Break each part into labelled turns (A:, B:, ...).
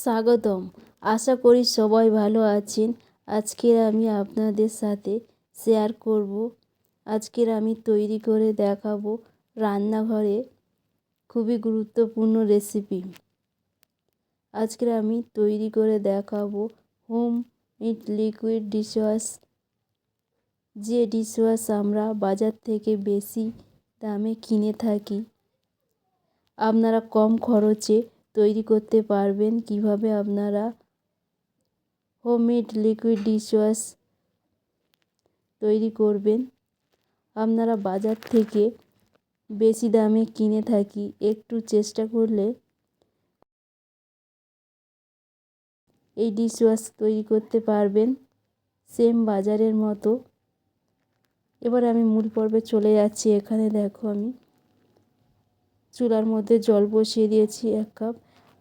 A: স্বাগতম। আশা করি সবাই ভালো আছেন। আজকের আমি আপনাদের সাথে শেয়ার করব। আজকের আমি তৈরি করে দেখাবো রান্নাঘরে খুবই গুরুত্বপূর্ণ রেসিপি আজকের আমি তৈরি করে দেখাবো হোম ইট লিকুইড ডিশওয়াশ যে ডিশওয়াশ আমরা বাজার থেকে বেশি দামে কিনে থাকি। আপনারা কম খরচে তৈরি করতে পারবেন কীভাবে আপনারা হোমমেড লিকুইড ডিশওয়াশ তৈরি করবেন। আপনারা বাজার থেকে বেশি দামে কিনে থাকি, একটু চেষ্টা করলে এই ডিশওয়াশ তৈরি করতে পারবেন। সেম বাজারের মতো। এবার আমি মূল পর্বে চলে যাচ্ছি, এখানে দেখো আমি। চুলার মধ্যে জল বসিয়ে দিয়েছি এক কাপ।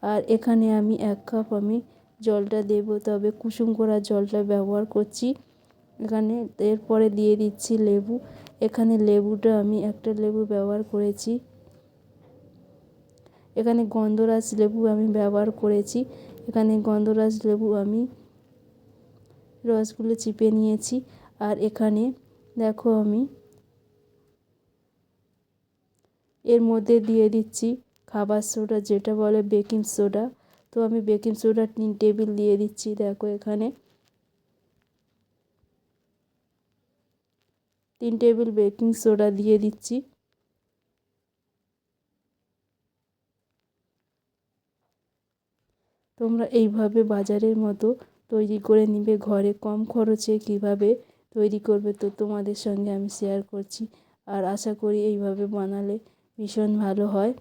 A: আর এখানে আমি এক কাপ আমি জলটা দেব, তবে কুসুম করা জলটা ব্যবহার করছি। এখানে এরপরে দিয়ে দিচ্ছি লেবু। এখানে লেবুটা আমি একটা লেবু ব্যবহার করেছি। এখানে গন্ধরাজ লেবু আমি ব্যবহার করেছি। এখানে গন্ধরাজ লেবু আমি রসগুলো চিপে নিয়েছি। আর এখানে দেখো আমি এর মধ্যে দিয়ে দিচ্ছি খাবার সোডা, যেটা বলে বেকিং সোডা। তো আমি বেকিং সোডা তিন টেবিল দিয়ে দিচ্ছি, দেখো এখানে। তিন টেবিল বেকিং সোডা দিয়ে দিচ্ছি। তোমরা এইভাবে বাজারের মতো তৈরি করে নিবে, ঘরে কম খরচে কীভাবে তৈরি করবে, তো তোমাদের সঙ্গে আমি শেয়ার করছি। আর আশা করি এইভাবে বানালে ভীষণ ভালো হয়।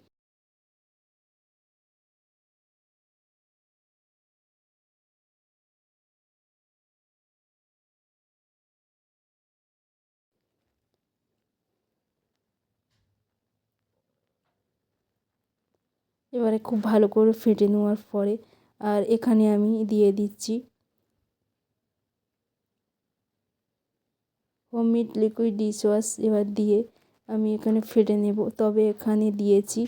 A: এবারে খুব ভালো করে ফেটে নেওয়ার পরে আর এখানে আমি দিয়ে দিচ্ছি হোম হোমমেড লিকুইড ডিশওয়াশ এবার দিয়ে আমি এখানে ফেটে নেব। তবে এখানে দিয়েছি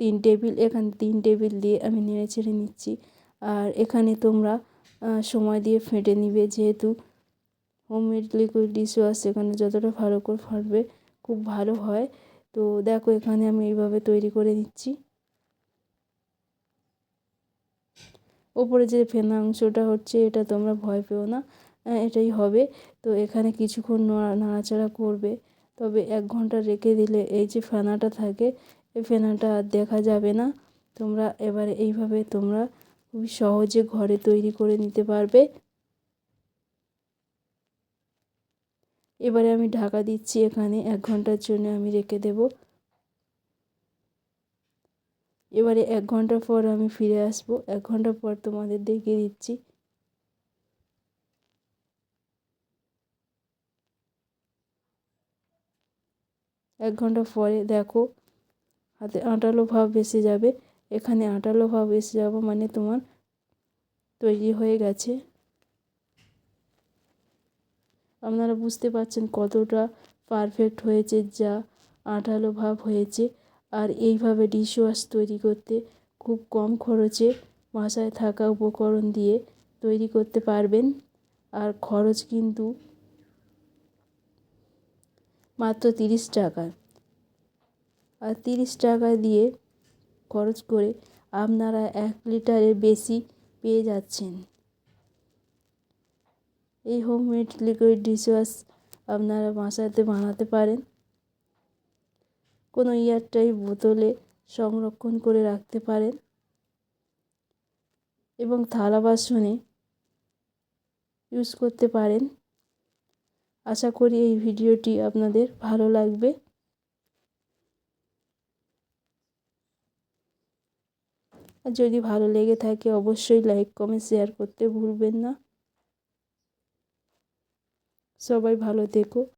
A: তিন টেবিল, এখানে তিন টেবিল দিয়ে আমি নেড়ে ছেড়ে নিচ্ছি। আর এখানে তোমরা সময় দিয়ে ফেটে নিবে। যেহেতু হোমমেড লিকুইড ডিশওয়াশ এখানে যতটা ভালো করে ফাটবে, খুব ভালো হয়। তো দেখো, এখানে আমি এইভাবে তৈরি করে নিচ্ছি। ওপরে যে ফেনা অংশটা হচ্ছে, এটা তোমরা ভয় পেও না, এটাই হবে। তো এখানে কিছুক্ষণ নাড়াচাড়া করবে। তবে এক ঘণ্টা রেখে দিলে এই যে ফেনাটা থাকে, এই ফেনাটা আর দেখা যাবে না। তোমরা এবারে এইভাবে তোমরা খুবই সহজে ঘরে তৈরি করে নিতে পারবে। এবারে আমি ঢাকা দিচ্ছি এখানে, এক ঘণ্টার জন্য আমি রেখে দেব। এবারে এক ঘণ্টা পর আমি ফিরে আসব। এক ঘণ্টা পর তোমাদের দেখিয়ে দিচ্ছি। এক ঘণ্টা পরে দেখো, হাতে আটালো ভাব এসে যাবে। এখানে আটালো ভাব এসে যাব মানে তোমার তৈরি হয়ে গেছে। আপনারা বুঝতে পারছেন কতটা পারফেক্ট হয়েছে যা আঠালো ভাব হয়েছে। আর এইভাবে ডিশওয়াশ তৈরি করতে খুব কম খরচে বাসায় থাকা উপকরণ দিয়ে তৈরি করতে পারবেন। আর খরচ কিন্তু মাত্র তিরিশ টাকা। আর তিরিশ টাকা দিয়ে খরচ করে আপনারা এক লিটারের বেশি পেয়ে যাচ্ছেন। এই হোমমেড লিকুইড ডিশওয়াশ আপনারা বাসাতে বানাতে পারেন। কোনো ইয়ারটাই বোতলে সংরক্ষণ করে রাখতে পারেন। এবং থালা বাসনে ইউজ করতে পারেন। আশা করি এই ভিডিওটি আপনাদের ভালো লাগবে। আর যদি ভালো লেগে থাকে, অবশ্যই লাইক, কমেন্ট, শেয়ার করতে ভুলবেন না। সবাই ভালো থেকো।